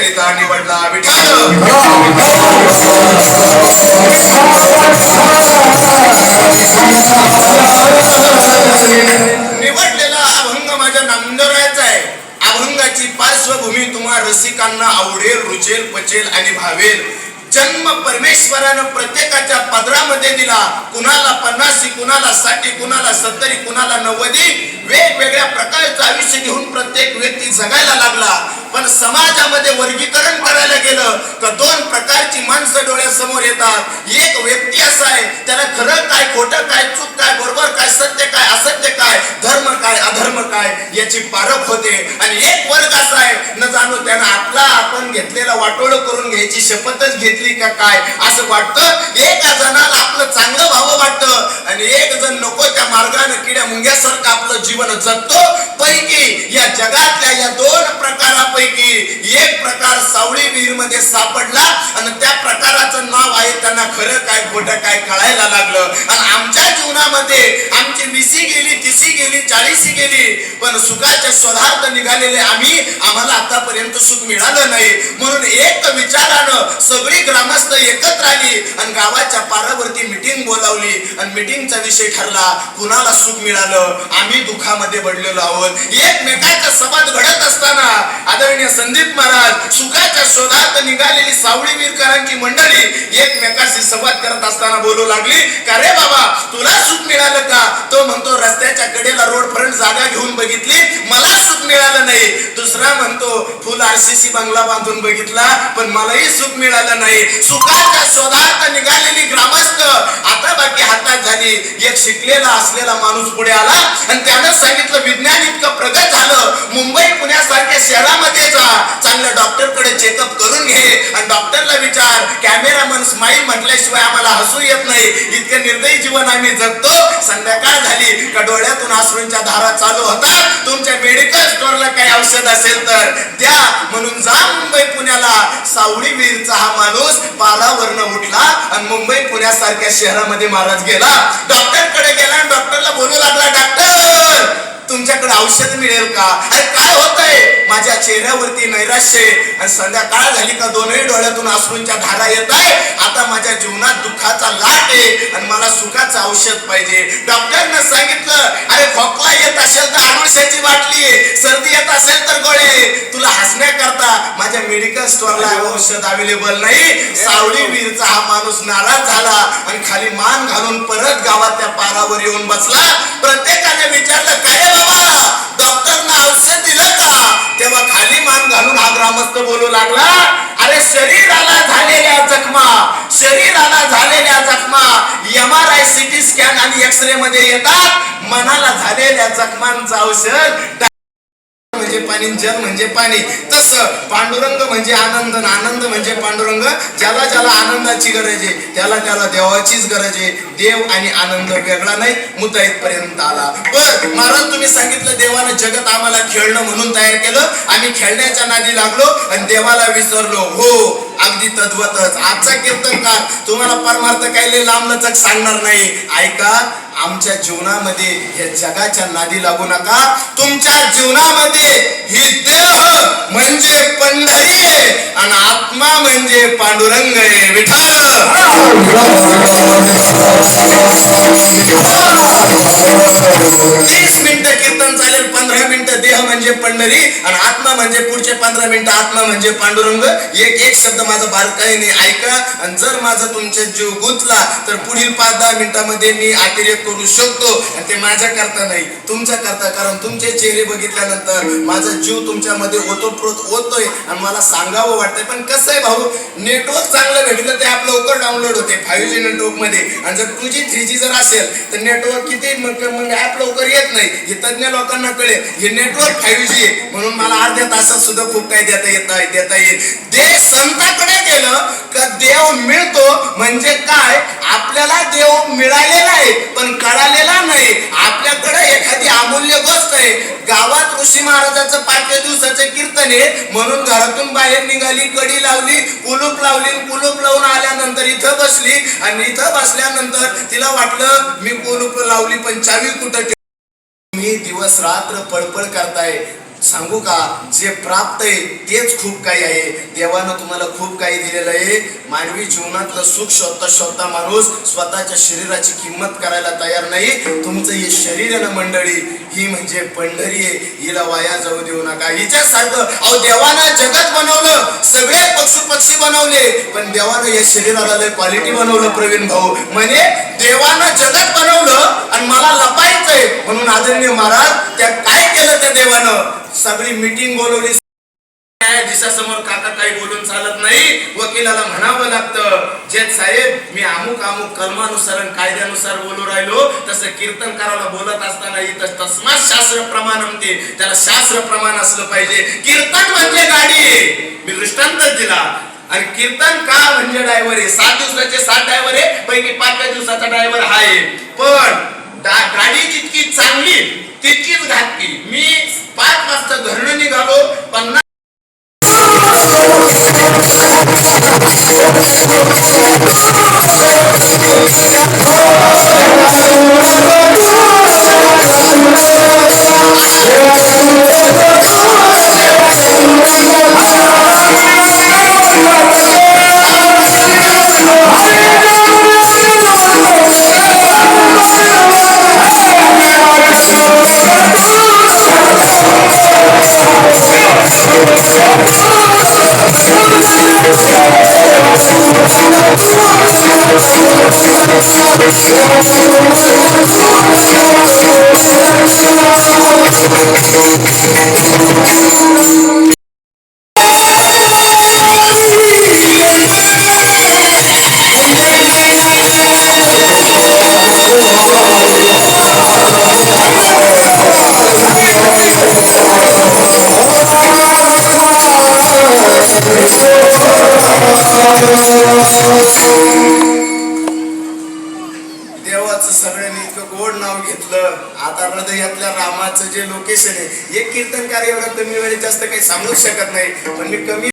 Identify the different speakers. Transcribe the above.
Speaker 1: करिता निवडला निवडलेला अभंग माझ्या नामदरायचा आहे. अभंगाची पार्श्वभूमी तुम्हा रसिकांना आवडेल रुचेल पचेल आणि भावेल. जन्म परमेश्वरानं प्रत्येकाच्या पदरामध्ये दिला. कुणाला पन्नासी कुणाला साठी कुणाला सत्तरी कुणाला नव्वदी? वेगवेगळ्या प्रकारचं आयुष्य घेऊन प्रत्येक व्यक्ती जगायला लागला पण समाजामध्ये वर्गीकरण करायला गेलं तर दोन प्रकारची माणसं डोळ्यासमोर येतात. एक व्यक्ती असा आहे त्याला खरं काय खोटं काय चूक काय बरोबर काय सत्य काय असत्य काय धर्म काय अधर्म काय? याची पारख होते. आणि एक वर्ग असा आहे न जाणू त्यानं आपला आपण घेतलेला वाटोळ करून घ्यायची शपथच घेतली का काय? असं वाटतं एका जणाला आपलं चांगलं व्हावं वाटतं. आणि एक जण नको त्या मार्गाने किड्या मुंग्यासारखं आपलं जीवन जगतो. पैकी या जगातल्या या दोन प्रकारापैकी एक प्रकार सावळी विहीरमध्ये सापडला आणि त्या प्रकाराचं नाव आहे त्यांना खरं काय खोटं काय कळायला लागलं. आणि आमच्या जीवनामध्ये आमची विसी गेली तीसी गेली चाळीसी गेली. पण सुखाच्या शोधार्थ निघालेले आम्ही आम्हाला आतापर्यंत सुख मिळालं नाही. म्हणून एक विचारानं सगळी ग्रामस्थ एकत्र आली आणि गावाच्या पारावरती मिटिंग बोलावली. आणि मिटिंगचा विषय ठरला कुणाला सुख मिळालं? आम्ही दुःखामध्ये पडलेलो आहोत. एकमेकाचा संवाद घडत असताना आदरणीय संदीप महाराज सुखाच्या शोधात निघालेली सावळी वीरकरांची मंडळी एकमेकाशी संवाद करत असताना बोलू लागली. का रे बाबा तुला सुख मिळालं का? तो म्हणतो रस्त्याच्या कडेला रोड फ्रंट जागा घेऊन बघितली मला सुख मिळालं नाही. दुसरा म्हणतो फुल आरसीसी बंगला बांधून बघितला पण मलाही सुख मिळालं नाही. सुखाच्या शोधार्थ निघालेली ग्रामस्थ आता बाकी हातात झाली. एक शिकलेला असलेला माणूस पुढे आला आणि त्यानं सांगितलं विज्ञान इतकं प्रगत झालं मुंबई पुण्यासारख्या शहरामध्ये जा. चांगल्या डॉक्टरकडे चेकअप करून घे आणि डॉक्टरला विचार कॅमेरामन स्माईल म्हटल्याशिवाय आम्हाला हसू येत नाही. इतकं निर्दयी जीवन आम्ही जगतो. संध्याकाळ झाली. का डोळ्यातून आसरूंच्या धारा चालू होतात. तुमच्या मेडिकल स्टोअरला काही औषध असेल तर द्या. म्हणून जा मुंबई पुण्याला. सावळी वीरचा हा माणूस पालावरनं उठला आणि मुंबई पुण्यासारख्या शहरामध्ये महाराज गेला. डॉक्टरकडे गेला आणि डॉक्टरला बोलू लागला डॉक्टर तुमच्याकडे औषध मिळेल का? अरे काय होतंय? माझ्या चेहऱ्यावरती नैराश्य आणि संध्याकाळ झाली का दोनही डोळ्यातून अश्रूंच्या धारा येत आहे आता माझ्या जीवनात दुःखाचा लाट आहे आणि मला सुखाचं औषध पाहिजे. डॉक्टरनं सांगितलं अरे खोकला येत असेल तर आडुळशाची बाटली आहे. सर्दी येत असेल तर गोळे. हसण्याकरता माझ्या मेडिकल स्टोअरला औषध अवेलेबल नाही. सावळी वीरचा हा माणूस नाराज झाला आणि खाली मान घालून परत गावात त्या पारावर येऊन बसला. प्रत्येकाने विचारलं काय रे बाबा? डॉक्टरनं औषध दिलं का? तेव्हा खाली मान घालून हा ग्रामस्थ बोलू लागला अरे शरीराला झालेल्या जखमा शरीराला झालेल्या जखमा M R I CT scan आणि एक्सरे मध्ये येतात. मनाला झालेल्या जखमांचं औषध म्हणजे पाणी जल म्हणजे पाणी. तसं पांडुरंग म्हणजे आनंद आणि आनंद म्हणजे पांडुरंग. ज्याला ज्याला आनंदाची गरज आहे त्याला त्याला देवाचीच गरज आहे. देव आणि आनंद वेगळा नाही मुताईत पर्यंत आला. महाराज तुम्ही सांगितलं देवानं जगत आम्हाला खेळणं म्हणून तयार केलं आम्ही खेळण्याच्या नादी लागलो आणि देवाला विसरलो हो अगदी तद्वतच आजचा कीर्तनकार तुम्हाला परमार्थ काही लांबलचक लांब लचक सांगणार नाही ऐका आमच्या जीवनामध्ये या जगाच्या नादी लागू नका तुमच्या जीवनामध्ये ही देह म्हणजे पंढरी आहे आणि आत्मा म्हणजे पांडुरंग आहे विठाल तीस मिनिटं कीर्तन चालेल पंधरा मिनिटं देह म्हणजे पंढरी आणि आत्मा म्हणजे पुढचे पंधरा मिनिटं आत्मा म्हणजे पांडुरंग. एक एक शब्द माझा बारकाईने ऐका आणि जर माझा तुमचा जीव गुंतला तर पुढील पाच दहा मिनिटामध्ये मी अतिरेक करू शकतो. आणि ते माझ्या करता नाही तुमच्या करता कारण तुमचे चेहरे बघितल्यानंतर माझा जीव तुमच्यामध्ये ओतोप्रोत होतोय आणि मला सांगावं वाटतंय. पण कसं आहे भाऊ नेटवर्क चांगलं भेटलं ते आपलं डाउनलोड होते फाईव्ह जी नेटवर्कमध्ये आणि जर टू जी थ्री जी जर असेल तर नेटवर्क किती मग ॲप लवकर येत नाही. हे तज्ञ लोकांना कळेल. हे नेटवर्क फाईव्ह जी आहे. म्हणून मला अर्ध्या तासात सुद्धा खूप काही देता येत देता येईल. देव संताकडे गेलं? का देव मिळतो म्हणजे काय? आपल्याला देव मिळालेला आहे पण कळालेला नाही. आपल्याकडे एखादी अमूल्य गोष्ट आहे. गावात ऋषी महाराजाचं पाचव्या दिवसाचं कीर्तन आहे. म्हणून घरातून बाहेर निघाली कडी लावली कुलूप लावली कुलूप लावून आल्यानंतर इथं बसली. आणि इथं बसल्यानंतर तिला वाटलं मी कुलूप लावली पण चावी कुठं मी दिवस रात्र पळपळ करताय. सांगू का? जे प्राप्त आहे तेच खूप काही आहे. देवानं तुम्हाला खूप काही दिलेलं आहे. मानवी जीवनातलं सुख शोधता शोधता माणूस स्वतःच्या शरीराची किंमत करायला तयार नाही. तुमचं हे शरीर आहे ना मंडळी ही म्हणजे पंढरी आहे. हिला वाया जाऊ देऊ नका. हिच्यासारखं अहो देवानं जगत बनवलं. सगळे पशु पक्षी बनवले. पण देवानं या शरीराला लय क्वालिटी बनवलं प्रवीण भाऊ. म्हणे देवानं जगत बनवलं आणि मला लपायचंय म्हणून आदरणीय महाराज त्या काय केलं त्या देवानं? सगळी मीटिंग बोलवली. न्यायाधीशासमोर काका काही बोलून चालत नाही? वकिलाला म्हणावं लागतं जे साहेब मी अमुक अमुक कर्मानुसार आणि कायद्यानुसार बोलू राहिलो. तसं कीर्तनकाराला बोलत असताना इथं तस्मात शास्त्र प्रमाण म्हणते. त्याला शास्त्र प्रमाण असलं पाहिजे. कीर्तन म्हणजे गाडी. मी दृष्टांतच दिला. आणि कीर्तन का म्हणजे ड्रायव्हर आहे. सात दिवसाचे सात ड्रायव्हर आहे. पैकी पाचव्या दिवसाचा ड्रायव्हर हा आहे पण गाडी जितकी चांगली Thank you. हृदयातल्या जे लोकेशन आहे एक कीर्तनकार एवढं कमी वेळेत जास्त काही सांगूच शकत नाही. पण मी कमी